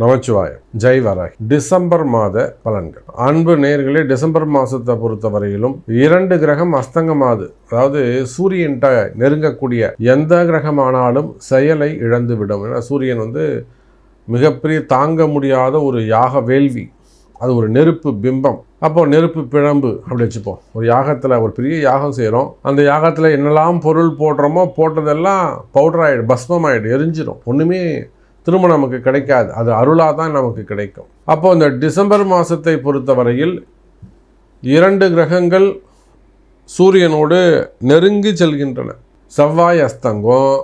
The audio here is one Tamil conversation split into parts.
நமச்சிவாயம். ஜெய் வராய் டிசம்பர் மாத பலன்கள். அன்பு நேர்களே டிசம்பர் மாதத்தை பொறுத்த வரையிலும் இரண்டு கிரகம் அஸ்தங்கமாது. அதாவது சூரியன்ட்ட நெருங்கக்கூடிய எந்த கிரகமானாலும் செயலை இழந்து விடும் ஏன்னா சூரியன் வந்து மிகப்பெரிய தாங்க முடியாத ஒரு யாக வேள்வி. அது ஒரு நெருப்பு பிம்பம். அப்போ நெருப்பு பிழம்பு அப்படி வச்சுப்போம். ஒரு யாகத்தில் ஒரு பெரிய யாகம் செய்கிறோம் அந்த யாகத்தில் என்னெல்லாம் பொருள் போடுறோமோ போட்டதெல்லாம் பவுடர் ஆகிடும் பஸ்மம் ஆகிடும் எரிஞ்சிடும் ஒன்றுமே திரும்ப நமக்கு கிடைக்காது. அது அருளாக தான் நமக்கு கிடைக்கும். அப்போ இந்த டிசம்பர் மாதத்தை பொறுத்தவரையில் இரண்டு கிரகங்கள் சூரியனோடு நெருங்கி செல்கின்றன. செவ்வாய் அஸ்தங்கம்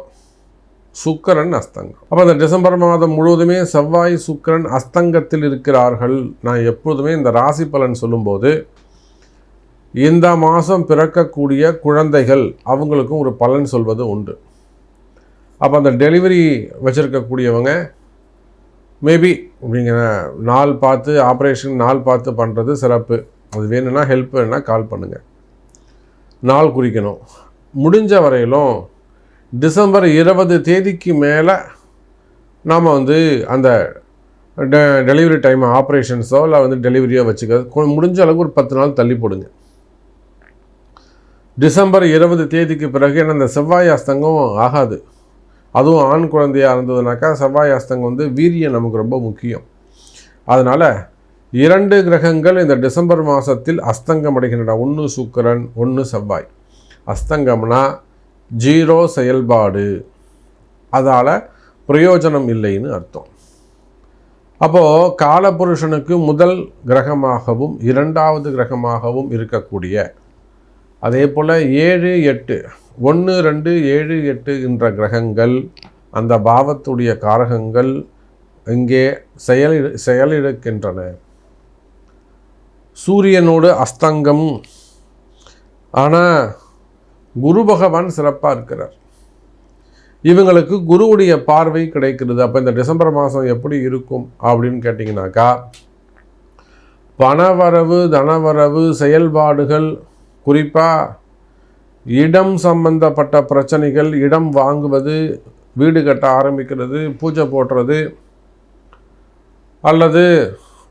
சுக்கரன் அஸ்தங்கம். அப்போ இந்த டிசம்பர் மாதம் முழுவதுமே செவ்வாய் சுக்கரன் அஸ்தங்கத்தில் இருக்கிறார்கள். நான் எப்பொழுதுமே இந்த ராசி பலன் சொல்லும்போது இந்த மாதம் பிறக்கக்கூடிய குழந்தைகள் அவங்களுக்கும் ஒரு பலன் சொல்வது உண்டு. அப்போ அந்த டெலிவரி வச்சுருக்கக்கூடியவங்க மேபி அப்படிங்கிற நாள் பார்த்து ஆப்ரேஷன் நாள் பார்த்து பண்ணுறது சிறப்பு. அது வேணும்னா ஹெல்ப் வேணுன்னா கால் பண்ணுங்கள் நாள் குறிக்கணும். முடிஞ்ச வரையிலும் டிசம்பர் இருபது தேதிக்கு மேலே நாம் வந்து அந்த டெ டெலிவரி டைம் ஆப்ரேஷன்ஸோ இல்லை வந்து டெலிவரியோ வச்சுக்க முடிஞ்ச அளவுக்கு ஒரு பத்து நாள் தள்ளி போடுங்க. டிசம்பர் இருபது தேதிக்கு பிறகு ஏன்னா இந்த செவ்வாய் அஸ்தங்கம் ஆகாது. அதுவும் ஆண் குழந்தையாக இருந்ததுனாக்கா செவ்வாய் அஸ்தங்கம் வந்து வீரியம் நமக்கு ரொம்ப முக்கியம். அதனால் இரண்டு கிரகங்கள் இந்த டிசம்பர் மாதத்தில் அஸ்தங்கம் அடைகின்றன. ஒன்று சுக்கரன் ஒன்று செவ்வாய். அஸ்தங்கம்னா ஜீரோ செயல்பாடு. அதால் பிரயோஜனம் இல்லைன்னு அர்த்தம். அப்போது காலபுருஷனுக்கு முதல் கிரகமாகவும் இரண்டாவது கிரகமாகவும் இருக்கக்கூடிய அதே போல் ஏழு எட்டு ஒன்று ரெண்டு ஏழு எட்டு என்ற கிரகங்கள் அந்த பாவத்துடைய காரகங்கள் இங்கே செயலி செயலிழக்கின்றன. சூரியனோடு அஸ்தங்கம். ஆனால் குரு பகவான் சிறப்பாக இருக்கிறார். இவங்களுக்கு குருவுடைய பார்வை கிடைக்கிறது. அப்போ இந்த டிசம்பர் மாதம் எப்படி இருக்கும் அப்படின்னு கேட்டிங்கனாக்கா பணவரவு தனவரவு செயல்பாடுகள் குறிப்பாக இடம் சம்பந்தப்பட்ட பிரச்சனைகள் இடம் வாங்குவது வீடு கட்ட ஆரம்பிக்கிறது பூஜை போடுறது அல்லது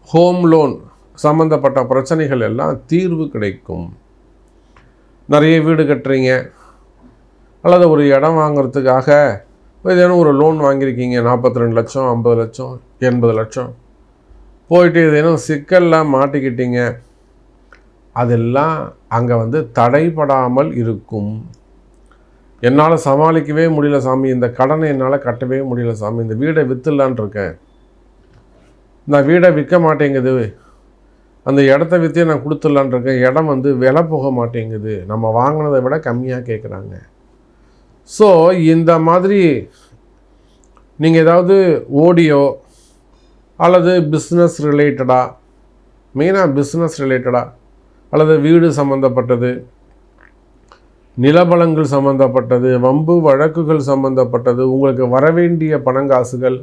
ஹோம் லோன் சம்மந்தப்பட்ட பிரச்சனைகள் எல்லாம் தீர்வு கிடைக்கும். நிறைய வீடு கட்டுறீங்க அல்லது ஒரு இடம் வாங்குறதுக்காக ஏதேனும் ஒரு லோன் வாங்கியிருக்கீங்க நாற்பத்தி ரெண்டு லட்சம் ஐம்பது லட்சம் எண்பது லட்சம் போயிட்டு ஏதேனும் சிக்கல்லாம் மாட்டிக்கிட்டீங்க அதெல்லாம் அங்கே வந்து தடைபடாமல் இருக்கும். என்னால் சமாளிக்கவே முடியல சாமி. இந்த கடனை என்னால் கட்டவே முடியல சாமி. இந்த வீடை விற்றுலான் இருக்கேன். நான் வீடை விற்க மாட்டேங்குது. அந்த இடத்த விற்றே நான் கொடுத்துடலான் இருக்கேன். இடம் வந்து விலை போக மாட்டேங்குது. நம்ம வாங்கினதை விட கம்மியாக கேட்குறாங்க ஸோ இந்த மாதிரி நீங்கள் ஏதாவது ஓடியோ அல்லது பிஸ்னஸ் ரிலேட்டடாக மெயினாக பிஸ்னஸ் ரிலேட்டடாக அல்லது வீடு சம்மந்தப்பட்டது நிலபலங்கள் சம்மந்தப்பட்டது வம்பு வழக்குகள் சம்மந்தப்பட்டது உங்களுக்கு வரவேண்டிய பணங்காசுகள்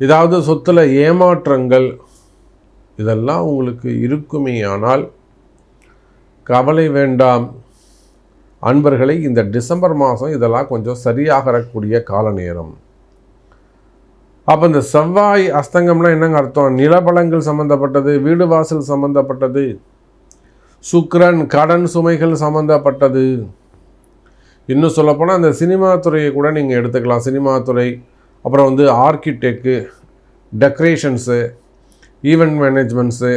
ஏதாவது சொத்தில் ஏமாற்றங்கள் இதெல்லாம் உங்களுக்கு இருக்குமே ஆனால் கவலை வேண்டாம். அன்பர்களை இந்த டிசம்பர் மாதம் இதெல்லாம் கொஞ்சம் சரியாகக்கூடிய கால நேரம். அப்போ இந்த செவ்வாய் அஸ்தங்கம்னா என்னங்க அர்த்தம்? நிலபலங்கள் சம்மந்தப்பட்டது வீடு வாசல் சம்மந்தப்பட்டது சுக்ரன் கடன் சுமைகள் சம்மந்தப்பட்டது இன்னும் சொல்லப்போனால் அந்த சினிமா துறையை கூட நீங்கள் எடுத்துக்கலாம். சினிமா துறை அப்புறம் வந்து ஆர்கிடெக்கு டெக்கரேஷன்ஸு ஈவெண்ட் மேனேஜ்மெண்ட்ஸு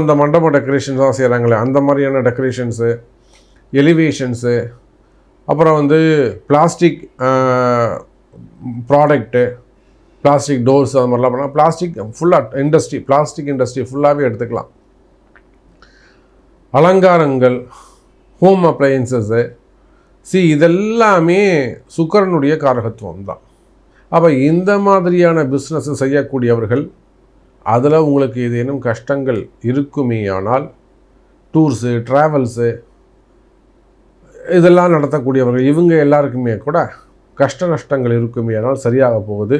அந்த மண்டப டெக்கரேஷன்ஸ்லாம் செய்கிறாங்களே அந்த மாதிரியான டெக்கரேஷன்ஸு எலிவேஷன்ஸு அப்புறம் வந்து பிளாஸ்டிக் ப்ராடக்ட்டு பிளாஸ்டிக் டோர்ஸ் அது மாதிரிலாம் பண்ணால் பிளாஸ்டிக் ஃபுல்லாக இண்டஸ்ட்ரி பிளாஸ்டிக் இண்டஸ்ட்ரி ஃபுல்லாகவே எடுத்துக்கலாம். அலங்காரங்கள் ஹோம் அப்ளையன்சஸ்ஸு சி இதெல்லாமே சுக்கரனுடைய காரகத்துவம் தான் அப்போ இந்த மாதிரியான பிஸ்னஸ் செய்யக்கூடியவர்கள் அதில் உங்களுக்கு ஏதேனும் கஷ்டங்கள் இருக்குமேயானால் டூர்ஸு ட்ராவல்ஸு இதெல்லாம் நடத்தக்கூடியவர்கள் இவங்க எல்லாருக்குமே கூட கஷ்ட நஷ்டங்கள் இருக்குமே ஆனால் சரியாக போகுது.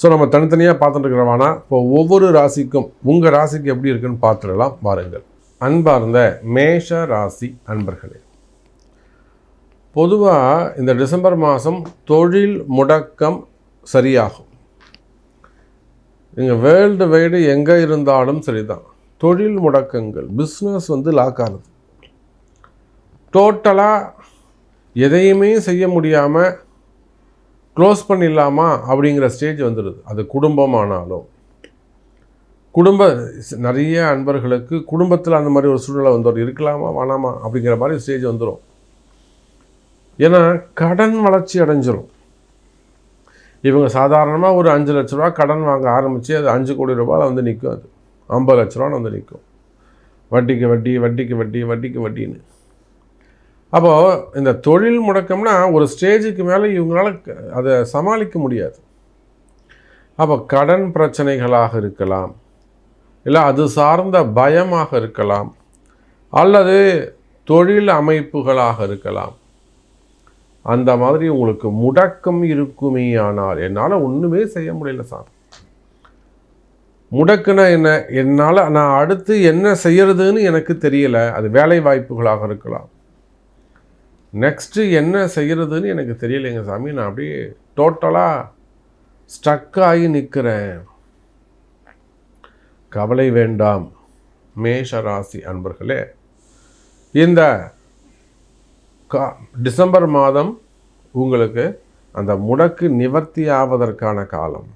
ஸோ நம்ம தனித்தனியாக பார்த்துட்டு இருக்கிறவானா இப்போ ஒவ்வொரு ராசிக்கும் உங்கள் ராசிக்கு எப்படி இருக்குன்னு பார்த்துடலாம் வாருங்கள். அன்பார்ந்த மேஷ ராசி அன்பர்களே பொதுவாக இந்த டிசம்பர் மாதம் தொழில் முடக்கம் சரியாகும். நீங்கள் வேர்ல்டு வைடு எங்கே இருந்தாலும் சரிதான். தொழில் முடக்கங்கள் பிஸ்னஸ் வந்து லாக் ஆகுது. டோட்டலாக எதையுமே செய்ய முடியாமல் க்ளோஸ் பண்ணிடலாமா அப்படிங்கிற ஸ்டேஜ் வந்துடுது அது குடும்பமானாலும் குடும்ப நிறைய அன்பர்களுக்கு குடும்பத்தில் அந்த மாதிரி ஒரு சூழ்நிலை வந்துடும் இருக்கலாமா வேணாமா அப்படிங்கிற மாதிரி ஸ்டேஜ் வந்துடும் ஏன்னா கடன் வளர்ச்சி அடைஞ்சிரும். இவங்க சாதாரணமாக ஒரு அஞ்சு லட்ச ரூபா கடன் வாங்க ஆரம்பித்து அது அஞ்சு கோடி ரூபாயில் வந்து நிற்கும் அது. ஐம்பது லட்ச ரூபான்னு வந்து நிற்கும் வட்டிக்கு வட்டி வட்டிக்கு வட்டி வட்டிக்கு வட்டின்னு. அப்போது இந்த தொழில் முடக்கம்னா ஒரு ஸ்டேஜுக்கு மேலே இவங்களால அதை சமாளிக்க முடியாது. அப்போ கடன் பிரச்சனைகளாக இருக்கலாம். இல்லை அது சார்ந்த பயமாக இருக்கலாம். அல்லது தொழில் அமைப்புகளாக இருக்கலாம். அந்த மாதிரி உங்களுக்கு முடக்கம் இருக்குமே ஆனால் என்னால் ஒன்றுமே செய்ய முடியல சார். முடக்குனா என்ன? என்னால் நான் அடுத்து என்ன செய்யறதுன்னு எனக்கு தெரியலை. அது வேலை வாய்ப்புகளாக இருக்கலாம். நெக்ஸ்ட்டு என்ன செய்கிறதுன்னு எனக்கு தெரியலைங்க சாமி. நான் அப்படியே டோட்டலாக ஸ்டக் ஆகி நிற்கிறேன் கவலை வேண்டாம். மேஷ ராசி அன்பர்களே இந்த கா டிசம்பர் மாதம் உங்களுக்கு அந்த முடக்கு நிவர்த்தி ஆவதற்கான காலம்.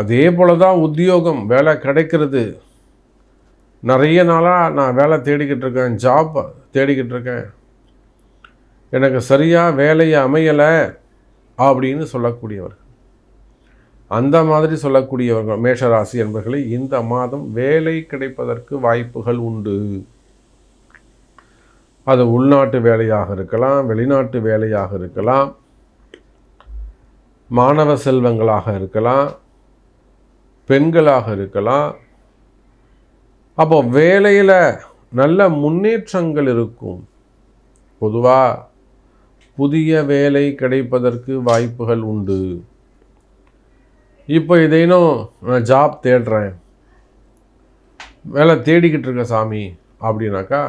அதே போல தான் உத்தியோகம் வேலை கிடைக்கிறது. நிறைய நாளாக நான் வேலை தேடிக்கிட்டு இருக்கேன் ஜாப் தேடிக்கிட்டு இருக்கேன். எனக்கு சரியாக வேலையை அமையலை அப்படின்னு சொல்லக்கூடியவர்கள். அந்த மாதிரி சொல்லக்கூடியவர்கள் மேஷராசி என்பர்களை இந்த மாதம் வேலை கிடைப்பதற்கு வாய்ப்புகள் உண்டு. அது உள்நாட்டு வேலையாக இருக்கலாம் வெளிநாட்டு வேலையாக இருக்கலாம் மாணவ செல்வங்களாக இருக்கலாம் பெண்களாக இருக்கலாம். அப்போ வேலையில் நல்ல முன்னேற்றங்கள் இருக்கும். பொதுவாக புதிய வேலை கிடைப்பதற்கு வாய்ப்புகள் உண்டு. இப்போ இதைனும் நான் ஜாப் தேடுறேன். வேலை தேடிக்கிட்டு இருக்க சாமி அப்படின்னாக்கா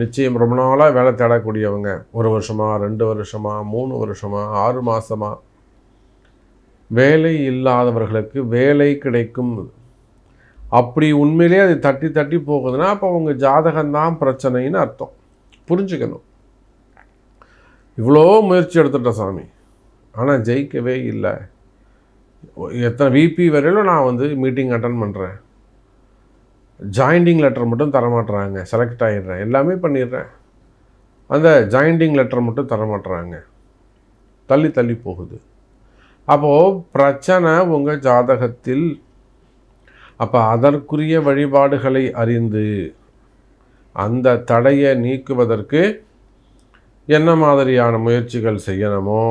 நிச்சயம் ரொம்ப நாளாக வேலை தேடக்கூடியவங்க. ஒரு வருஷமாக ரெண்டு வருஷமாக மூணு வருஷமாக ஆறு மாதமாக வேலை இல்லாதவர்களுக்கு வேலை கிடைக்கும். அப்படி உண்மையிலே அது தட்டி தட்டி போகுதுன்னா அப்போ உங்கள் ஜாதகம்தான் பிரச்சனைன்னு அர்த்தம். புரிஞ்சுக்கணும். இவ்வளோ முயற்சி எடுத்துட்டேன் சாமி. ஆனால் ஜெயிக்கவே இல்லை. எத்தனை விபி வரையிலும் நான் வந்து மீட்டிங் அட்டன் பண்ணுறேன் ஜாயிண்டிங் லெட்டர் மட்டும் தரமாட்டுறாங்க செலக்ட் ஆகிடுறேன் எல்லாமே பண்ணிடுறேன். அந்த ஜாயிண்டிங் லெட்டர் மட்டும் தரமாட்டுறாங்க தள்ளி தள்ளி போகுது. அப்போது பிரச்சனை உங்கள் ஜாதகத்தில். அப்போ அதற்குரிய வழிபாடுகளை அறிந்து அந்த தடையை நீக்குவதற்கு என்ன மாதிரியான முயற்சிகள் செய்யணுமோ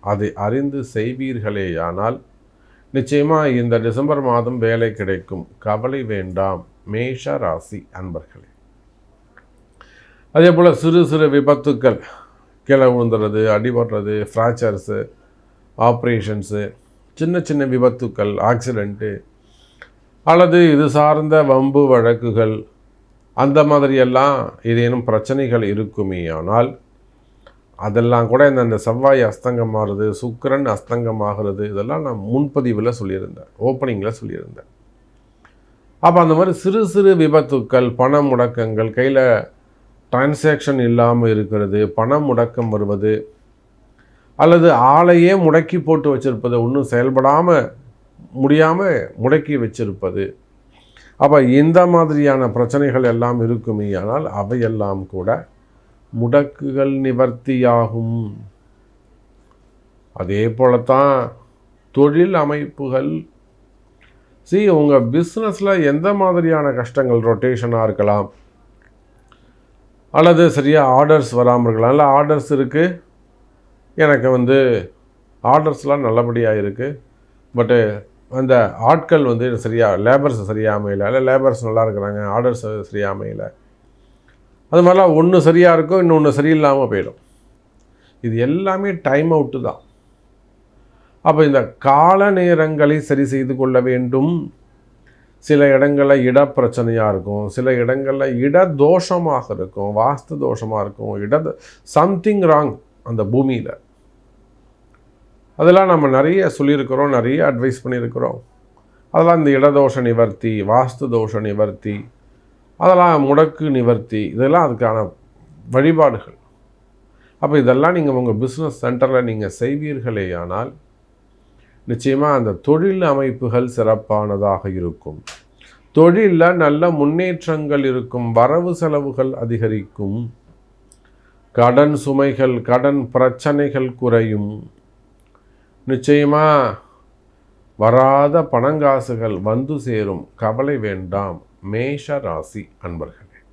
அதை அறிந்து செய்வீர்களேயானால் நிச்சயமாக இந்த டிசம்பர் மாதம் வேலை கிடைக்கும். கவலை வேண்டாம். மேஷ ராசி அன்பர்களே. அதே போல் சிறு சிறு விபத்துக்கள். கீழே விழுந்துறது அடிபடுறது ஃப்ராக்சர்ஸு ஆப்ரேஷன்ஸு சின்ன சின்ன விபத்துக்கள் ஆக்சிடெண்ட்டு அல்லது இது சார்ந்த வம்பு வழக்குகள் அந்த மாதிரியெல்லாம் ஏதேனும் பிரச்சனைகள் இருக்குமே ஆனால் அதெல்லாம் கூட இந்த அந்த செவ்வாய் அஸ்தங்கம் சுக்கரன் அஸ்தங்கமாகிறது இதெல்லாம் நான் முன்பதிவில் சொல்லியிருந்தேன். ஓப்பனிங்கில் சொல்லியிருந்தேன். அப்போ அந்த மாதிரி சிறு சிறு விபத்துக்கள் பண முடக்கங்கள் கையில் டிரான்சாக்ஷன் இல்லாமல் இருக்கிறது பணம் முடக்கம் வருவது அல்லது ஆளையே முடக்கி போட்டு வச்சுருப்பது ஒன்றும் செயல்படாமல் முடியாமல் முடக்கி வச்சிருப்பது. அப்போ இந்த மாதிரியான பிரச்சனைகள் எல்லாம் இருக்குமே ஆனால் அவையெல்லாம் கூட முடக்குகள் நிவர்த்தியாகும். அதே போலத்தான் தொழில் அமைப்புகள். சி உங்கள் பிஸ்னஸில் எந்த மாதிரியான கஷ்டங்கள் ரொட்டேஷனாக இருக்கலாம். அல்லது சரியாக ஆர்டர்ஸ் வராமல் இருக்கலாம். இல்லை ஆர்டர்ஸ் இருக்குது எனக்கு வந்து ஆர்டர்ஸ்லாம் நல்லபடியாக இருக்குது பட்டு அந்த ஆட்கள் வந்து சரியாக லேபர்ஸ் சரியாக அமையலை. இல்லை லேபர்ஸ் நல்லா இருக்கிறாங்க ஆர்டர்ஸ் சரியாக அமையலை. அது மாதிரிலாம் ஒன்று சரியாக இருக்கும் இன்னொன்று சரியில்லாமல் போயிடும். இது எல்லாமே டைம் அவுட்டு தான். அப்போ இந்த கால நேரங்களை சரி செய்து கொள்ள வேண்டும். சில இடங்களில் இட பிரச்சனையாக இருக்கும் சில இடங்களில் இட தோஷமாக இருக்கும் வாஸ்து தோஷமாக இருக்கும் இட சம்திங் ராங் அந்த பூமியில். அதெல்லாம் நம்ம நிறைய சொல்லியிருக்கிறோம் நிறைய அட்வைஸ் பண்ணியிருக்கிறோம். அதெல்லாம் இந்த இடதோஷ நிவர்த்தி வாஸ்து தோஷ நிவர்த்தி அதெல்லாம் முடக்கு நிவர்த்தி இதெல்லாம் அதுக்கான வழிபாடுகள். அப்போ இதெல்லாம் நீங்கள் உங்கள் பிஸ்னஸ் சென்டரில் நீங்கள் செய்வீர்களேயானால் நிச்சயமாக அந்த தொழில் அமைப்புகள் சிறப்பானதாக இருக்கும். தொழிலில் நல்ல முன்னேற்றங்கள் இருக்கும் வரவு செலவுகள் அதிகரிக்கும் கடன் சுமைகள் கடன் பிரச்சனைகள் குறையும். நிச்சயமாக வராத பணங்காசுகள் வந்து சேரும். கவலை வேண்டாம். மேஷ ராசி அன்பர்கள்.